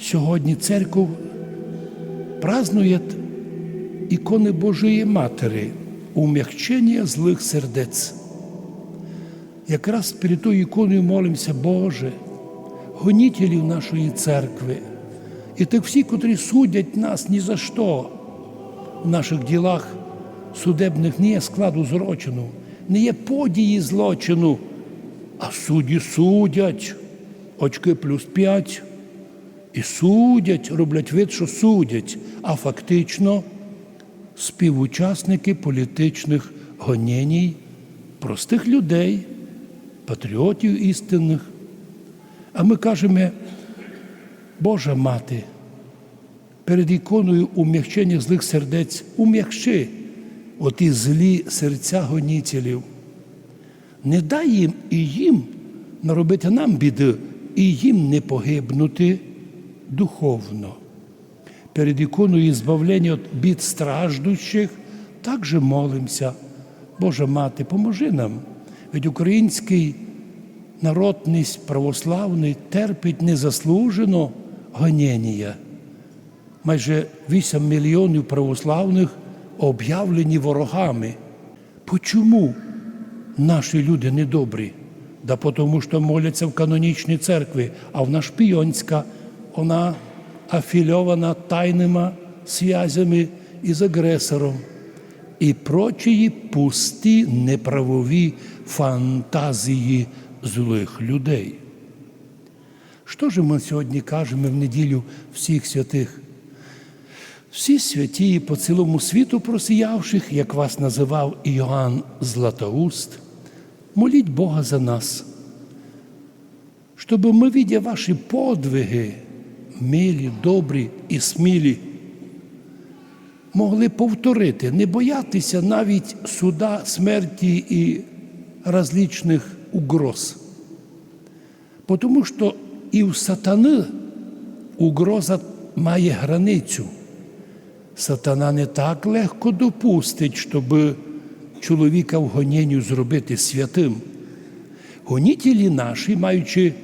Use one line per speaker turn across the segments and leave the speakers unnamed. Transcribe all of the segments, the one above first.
Сьогодні церква празднує ікони Божої Матері, ум'ягчення злих сердець. Якраз перед тою іконою молимося, Боже, гонітелів нашої церкви, і тих всі, котрі судять нас ні за що в наших ділах судебних не є складу злочину, не є події злочину, а судді судять, очки плюс п'ять. І судять, роблять вид, що судять, а фактично співучасники політичних гонєній простих людей, патріотів істинних. А ми кажемо, Божа мати, перед іконою ум'ягчення злих сердець, ум'якши оті злі серця гонітелів. Не дай їм і їм наробити нам біди, і їм не погибнути духовно. Перед іконою збавлення від страждущих також молимося. Божа мати, поможи нам. Ведь український народний православний терпить незаслужено гоніння. Майже 8 мільйонів православних об'явлені ворогами. Почому наші люди недобрі? Да тому що моляться в канонічній церкві, а в наш Вона афільована тайними зв'язями із агресором і прочії пусті неправові фантазії злих людей. Що ж ми сьогодні кажемо в неділю всіх святих? Всі святі по цілому світу просіявших, як вас називав Іоанн Златоуст, моліть Бога за нас, щоб ми, видя ваші подвиги, милі, добрі і смілі, могли повторити, не боятися навіть суда, смерті і различних угроз. Тому що і в сатани угроза має границю. Сатана не так легко допустить, щоб чоловіка в гонінню зробити святим. Гонітелі наші, маючи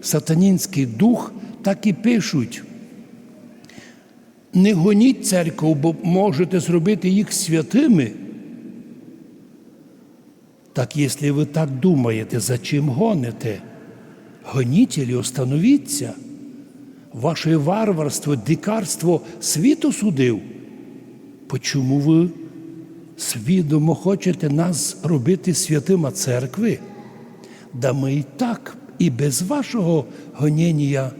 сатанінський дух, так і пишуть. Не гоніть церкву, бо можете зробити їх святими. Так, якщо ви так думаєте, за чим гоните? Гонітелі, остановіться. Ваше варварство, дикарство світу судив. Почому ви свідомо хочете нас робити святима церкви? Да ми і так, і без вашого гоніння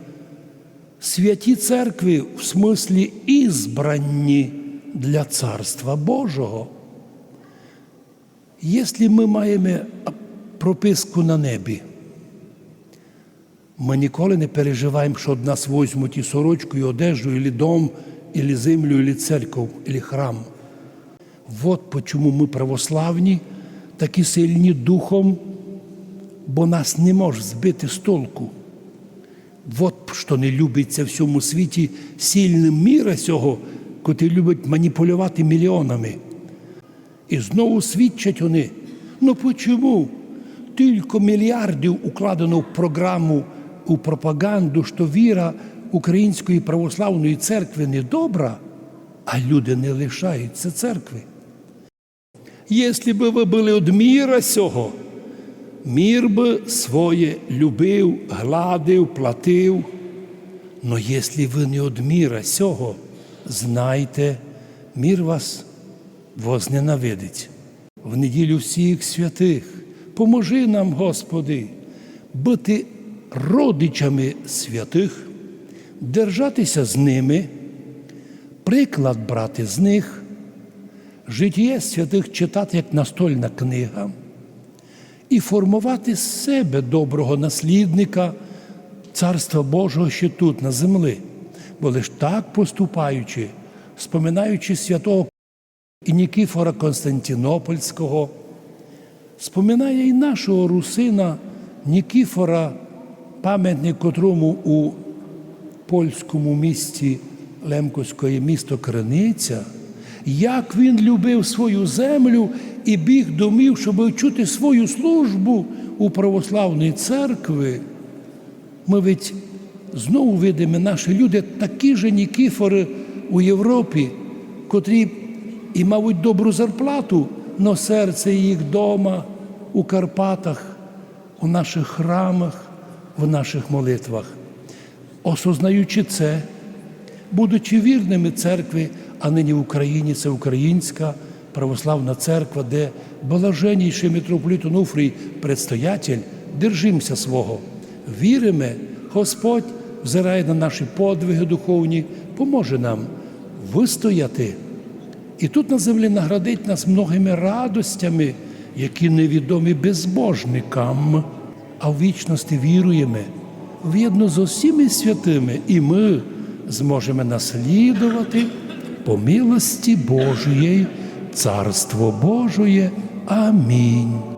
святі церкви в смислі ізбранні для Царства Божого. Якщо ми маємо прописку на небі, ми ніколи не переживаємо, що від нас візьмуть і сорочку, і одежу, і дом, і землю, і церкву, і храм. Вот чому ми православні, такі сильні духом, бо нас не може збити з толку. Вот що не любиться в всьому світі сильним міра цього, котрі люблять маніпулювати мільйонами. І знову свідчать вони. Ну чому? Тільки мільярдів укладено в програму, у пропаганду, що віра Української православної церкви не добра, а люди не лишаються церкви. Якщо б ви були від міра цього, мір би своє любив, гладив, платив. Но якщо ви не від міра цього, знайте, мір вас возненавидить. В неділю всіх святих поможи нам, Господи, бути родичами святих, держатися з ними, приклад брати з них, життя святих читати як настольна книга і формувати з себе доброго наслідника Царства Божого ще тут, на землі. Бо лиш так поступаючи, споминаючи святого і Нікіфора Константинопольського, споминає і нашого русина Нікіфора, пам'ятник котрому у польському місті Лемкоської місто Криниця, як він любив свою землю і біг домів, щоб чути свою службу у православній церкві. Ми ведь знову видимо наші люди, такі ж Нікіфори у Європі, котрі і мабуть добру зарплату, но серце їх дома у Карпатах, у наших храмах, в наших молитвах. Осознаючи це, будучи вірними церкви, а нині в Україні це Українська православна церква, де блаженніший митрополит Онуфрій предстоятель, держимося свого. Віримо, Господь взирає на наші подвиги духовні, поможе нам вистояти. І тут на землі наградить нас многими радостями, які невідомі безбожникам, а в вічності віруємо. В'єдно з усіми святими, і ми зможемо наслідувати по милості Божої, Царство Божоє. Амінь.